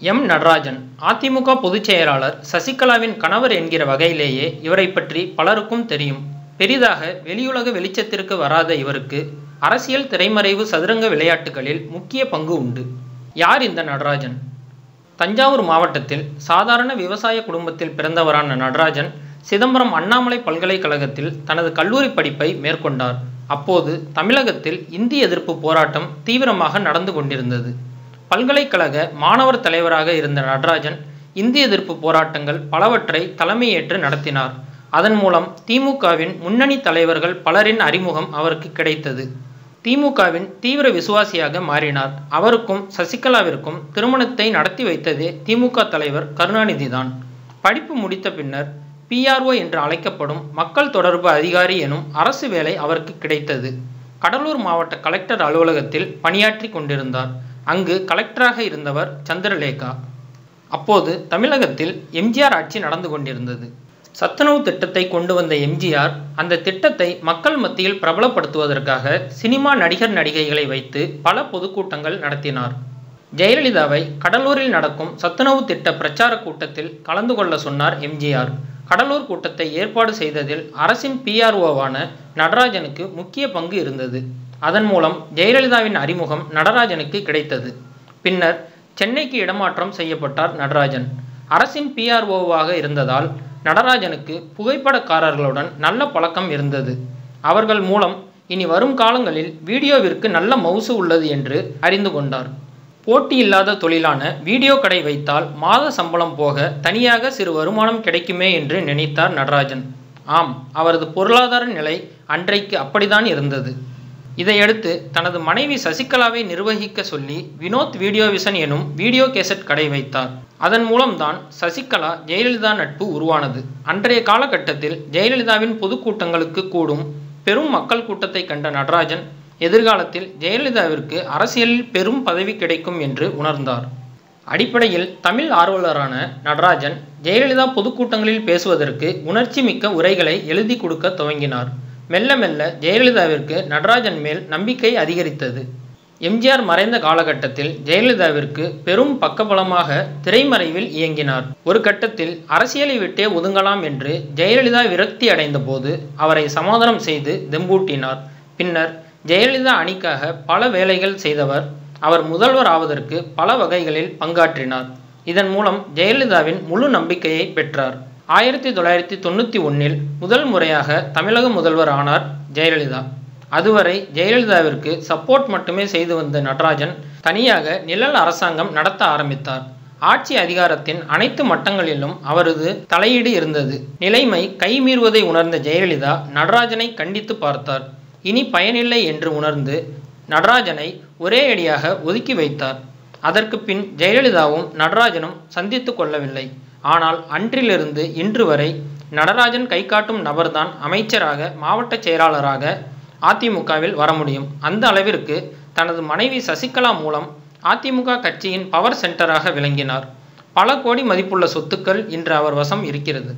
M. Natarajan AIADMK பொதுச் செயலாளர் சசிகலாவின் கணவர் என்கிற வகையிலேயே இவரை பற்றி பலருக்கும் தெரியும். பெரிதாக வெளியுலக வெளிச்சத்திற்கு வராத இவருக்கு அரசியல் திரைமறைவு சதுரங்க விளையாட்டுகளில் முக்கிய பங்கு உண்டு. யார் இந்த நடராஜன்? தஞ்சாவூர் மாவட்டத்தில் சாதாரண விவசாய குடும்பத்தில் பிறந்தவரான நடராஜன் சிதம்பரம் அண்ணாமலை பல்கலைக்கழகத்தில் தனது கல்லூரி படிப்பை மேற்கொண்டார். அப்போது தமிழகத்தில் இந்தி எதிர்ப்பு போராட்டம் தீவிரமாக நடந்து கொண்டிருந்தது. பல்கலைக்கழக மாணவர் தலைவராக இருந்த நடராஜன் இந்திய எதிர்ப்பு போராட்டங்கள் பலவற்றை தலைமையேற்று நடத்தினார். அதன் மூலம் திமுகவின் முன்னணி தலைவர்கள் பலரின் அறிமுகம் அவருக்கு கிடைத்தது. திமுகவின் தீவிர விசுவாசியாக மாறினார். அவருக்கும் சசிகலாவிற்கும் திருமணத்தை நடத்தி வைத்ததே திமுக தலைவர் கருணாநிதிதான். படிப்பு முடித்த பின்னர் பிஆர்ஓ என்று அழைக்கப்படும் மக்கள் தொடர்பு அதிகாரி எனும் அரசு வேலை அவருக்கு கிடைத்தது. கடலூர் மாவட்ட கலெக்டர் அலுவலகத்தில் பணியாற்றி கொண்டிருந்தார். அங்கு கலெக்டராக இருந்தவர் சந்திரலேகா. அப்போது தமிழகத்தில் எம்ஜிஆர் ஆட்சி நடந்து கொண்டிருந்தது. சத்துணவு திட்டத்தை கொண்டு வந்த எம்ஜிஆர் அந்த திட்டத்தை மக்கள் மத்தியில் பிரபலப்படுத்துவதற்காக சினிமா நடிகர் நடிகைகளை வைத்து பல பொதுக்கூட்டங்கள் நடத்தினார். ஜெயலலிதாவை கடலூரில் நடக்கும் சத்துணவு திட்ட பிரச்சார கூட்டத்தில் கலந்து கொள்ள சொன்னார் எம்ஜிஆர். கடலூர் கூட்டத்தை ஏற்பாடு செய்ததில் அரசின் பிஆர்ஓவான நடராஜனுக்கு முக்கிய பங்கு இருந்தது. அதன் மூலம் ஜெயலலிதாவின் அறிமுகம் நடராஜனுக்கு கிடைத்தது. பின்னர் சென்னைக்கு இடமாற்றம் செய்யப்பட்டார் நடராஜன். அரசின் பிஆர்ஓவாக இருந்ததால் நடராஜனுக்கு புகைப்படக்காரர்களுடன் நல்ல பழக்கம் இருந்தது. அவர்கள் மூலம் இனி வரும் காலங்களில் வீடியோவிற்கு நல்ல மவுசு உள்ளது என்று அறிந்து கொண்டார். போட்டி இல்லாத தொழிலான வீடியோ கடை வைத்தால் மாத சம்பளம் போக தனியாக சிறு வருமானம் கிடைக்குமே என்று நினைத்தார் நடராஜன். ஆம் அவரது பொருளாதார நிலை அன்றைக்கு அப்படித்தான் இருந்தது. இதையடுத்து தனது மனைவி சசிகலாவை நிர்வகிக்க சொல்லி வினோத் வீடியோவிசன் எனும் வீடியோ கேசட் கடை வைத்தார். அதன் மூலம்தான் சசிகலா ஜெயலலிதா நட்பு உருவானது. அன்றைய காலகட்டத்தில் ஜெயலலிதாவின் பொதுக்கூட்டங்களுக்கு கூடும் பெரும் மக்கள் கூட்டத்தை கண்ட நடராஜன் எதிர்காலத்தில் ஜெயலலிதாவிற்கு அரசியலில் பெரும் பதவி கிடைக்கும் என்று உணர்ந்தார். அடிப்படையில் தமிழ் ஆர்வலரான நடராஜன் ஜெயலலிதா பொதுக்கூட்டங்களில் பேசுவதற்கு உணர்ச்சி மிக்க உரைகளை எழுதி கொடுக்க துவங்கினார். மெல்ல மெல்ல ஜெயலலிதாவிற்கு நடராஜன் மேல் நம்பிக்கை அதிகரித்தது. எம்ஜிஆர் மறைந்த காலகட்டத்தில் ஜெயலலிதாவிற்கு பெரும் பக்கபலமாக திரைமறைவில் இயங்கினார். ஒரு கட்டத்தில் அரசியலை விட்டே ஒதுங்கலாம் என்று ஜெயலலிதா விரக்தி அடைந்த போது அவரை சமாதானம் செய்து தெம்பூட்டினார். பின்னர் ஜெயலலிதா அணிக்காக பல வேலைகள் செய்தவர் அவர் முதல்வர் ஆவதற்கு பல வகைகளில் பங்காற்றினார். இதன் மூலம் ஜெயலலிதாவின் முழு நம்பிக்கையை பெற்றார். ஆயிரத்தி தொள்ளாயிரத்தி தொண்ணூற்றி ஒன்றில் முதல் முறையாக தமிழக முதல்வர் ஆனார் ஜெயலலிதா. அதுவரை ஜெயலலிதாவிற்கு சப்போர்ட் மட்டுமே செய்து வந்த நடராஜன் தனியாக நிழல் அரசாங்கம் நடத்த ஆரம்பித்தார். ஆட்சி அதிகாரத்தின் அனைத்து மட்டங்களிலும் அவரது தலையீடு இருந்தது. நிலைமை கைமீறுவதை உணர்ந்த ஜெயலலிதா நடராஜனை கண்டித்து பார்த்தார். இனி பயனில்லை என்று உணர்ந்து நடராஜனை ஒரே அடியாக ஒதுக்கி வைத்தார். அதற்கு பின் ஜெயலலிதாவும் நடராஜனும் சந்தித்து கொள்ளவில்லை. ஆனால் அன்றிலிருந்து இன்று வரை நடராஜன் கை காட்டும் நபர்தான் அமைச்சராக மாவட்ட செயலாளராக அதிமுகவில் வர முடியும். அந்த அளவிற்கு தனது மனைவி சசிகலா மூலம் அதிமுக கட்சியின் பவர் சென்டராக விளங்கினார். பல கோடி மதிப்புள்ள சொத்துக்கள் இன்று அவர் வசம் இருக்கிறது.